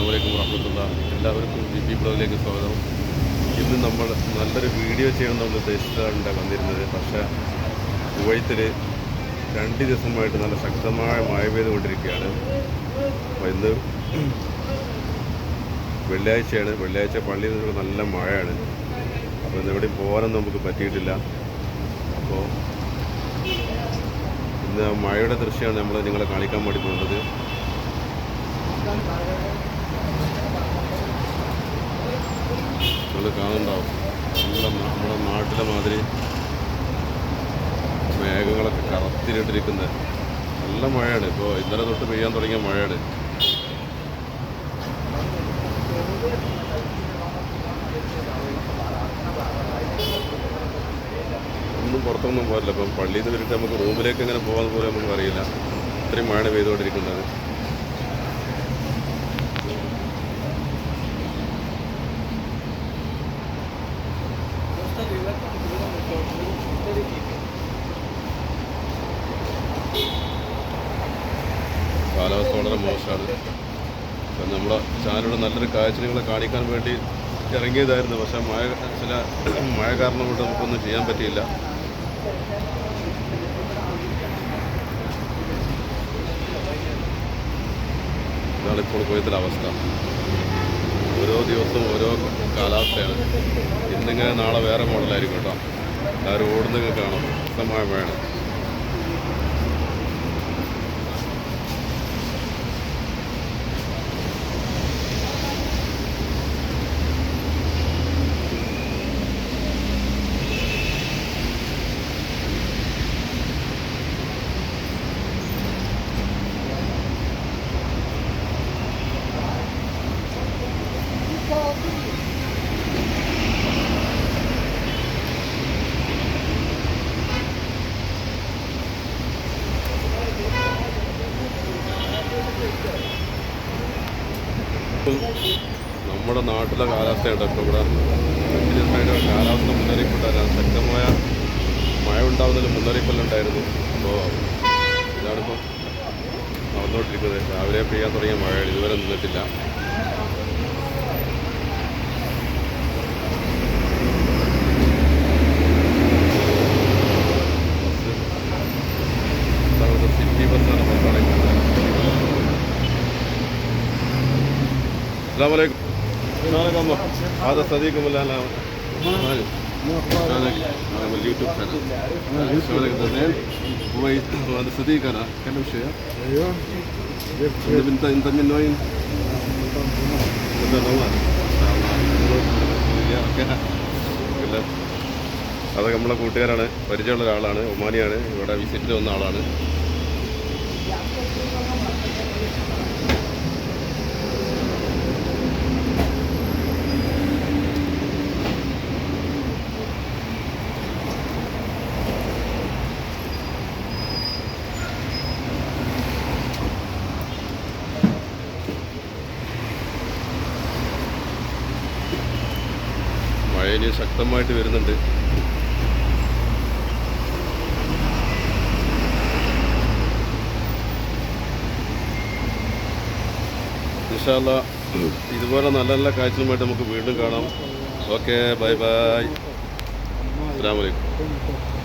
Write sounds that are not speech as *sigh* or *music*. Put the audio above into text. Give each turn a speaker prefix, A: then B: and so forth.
A: അസ്സാം വറഹമത്തുള്ള എല്ലാവർക്കും ജി പി ബ്ലോഗിലേക്ക് സ്വാഗതം. ഇന്ന് നമ്മൾ നല്ലൊരു വീഡിയോ ചെയ്യണം നമ്മൾ ഉദ്ദേശിച്ചാണ് വന്നിരുന്നത്. പക്ഷേ കുവൈത്തിൽ രണ്ട് ദിവസമായിട്ട് നല്ല ശക്തമായ മഴ പെയ്തുകൊണ്ടിരിക്കുകയാണ്. അപ്പോൾ ഇന്ന് വെള്ളിയാഴ്ചയാണ്. വെള്ളിയാഴ്ച പള്ളിയിൽ നിന്നുള്ള നല്ല മഴയാണ്. അപ്പോൾ ഇന്ന് എവിടെയും പോകാനൊന്നും നമുക്ക് പറ്റിയിട്ടില്ല. അപ്പോൾ ഇന്ന് മഴയുടെ ദൃശ്യമാണ് നമ്മൾ നിങ്ങളെ കാണിക്കാൻ വേണ്ടി പോകുന്നത്. നാട്ടിലെ മാതിരി മേഘങ്ങളൊക്കെ കറത്തിലിട്ടിരിക്കുന്നത് നല്ല മഴയാണ്. ഇപ്പോൾ ഇന്നലെ തൊട്ട് പെയ്യാൻ തുടങ്ങിയ മഴയാണ്. ഒന്നും പുറത്തൊന്നും പോകില്ല ഇപ്പം പള്ളിയിൽ നിന്ന് വരിട്ട് നമുക്ക് റൂമിലേക്ക് എങ്ങനെ പോകാൻ പോലും നമുക്ക് അറിയില്ല ഇത്രയും മഴ പെയ്തുകൊണ്ടിരിക്കുന്നത്. കാലാവസ്ഥ വളരെ മോശമാണ്. നമ്മുടെ ചാനലിലൂടെ നല്ലൊരു കാഴ്ച നിങ്ങളെ കാണിക്കാൻ വേണ്ടി ഇറങ്ങിയതായിരുന്നു. പക്ഷേ മഴ ചില *clears throat* മഴ കാരണം കൊണ്ട് നമുക്കൊന്നും ചെയ്യാൻ പറ്റിയില്ല. ഇതാണ് ഇപ്പോൾ അവസ്ഥ. ഓരോ ദിവസവും ഓരോ കാലാവസ്ഥയാണ്. ഇന്നിങ്ങനെ നാളെ വേറെ മോഡലായിരിക്കും കേട്ടോ. ആ റോഡിൽ കാണാം. ശക്തമായ മഴയാണ് ഇപ്പം നമ്മുടെ നാട്ടിലെ കാലാവസ്ഥയുണ്ട് ഇപ്പോൾ ഇവിടെ കാലാവസ്ഥ മുന്നറിയിപ്പ് ഉണ്ടായിരുന്നു ശക്തമായ മഴ ഉണ്ടാവുന്നതിന് മുന്നറിയിപ്പെല്ലാം ഉണ്ടായിരുന്നു അപ്പോൾ ഇതാണിപ്പോൾ നടന്നുകൊണ്ടിരിക്കുന്നത്. രാവിലെ പെയ്യാൻ തുടങ്ങിയ മഴയാണ് ഇതുവരെ നിന്നിട്ടില്ല. അസ്സാം സിറ്റി ബസ്സാണ് പുറത്താണെങ്കിൽ السلام عليكم عليكم هذا صديقكم ولا انا مالك انا انا من اليوتيوب قناه شلونك انت زين؟ هو هذا صديق انا كلم شويه
B: ايوه
A: انت انت انت من وين؟ من الروان അതൊക്കെ നമ്മളെ കൂട്ടുകാരാണ് പരിചയമുള്ള ഒരാളാണ് ഒമാനിയാണ് ഇവിടെ വിസിറ്റിൽ വന്ന ആളാണ് മഴ ശക്തമായിട്ട് വരുന്നുണ്ട്. ഇൻഷാല്ല ഇതുപോലെ നല്ല നല്ല കാഴ്ചകളുമായിട്ട് നമുക്ക് വീണ്ടും കാണാം. Okay bye bye. അസ്സാം വലൈക്കും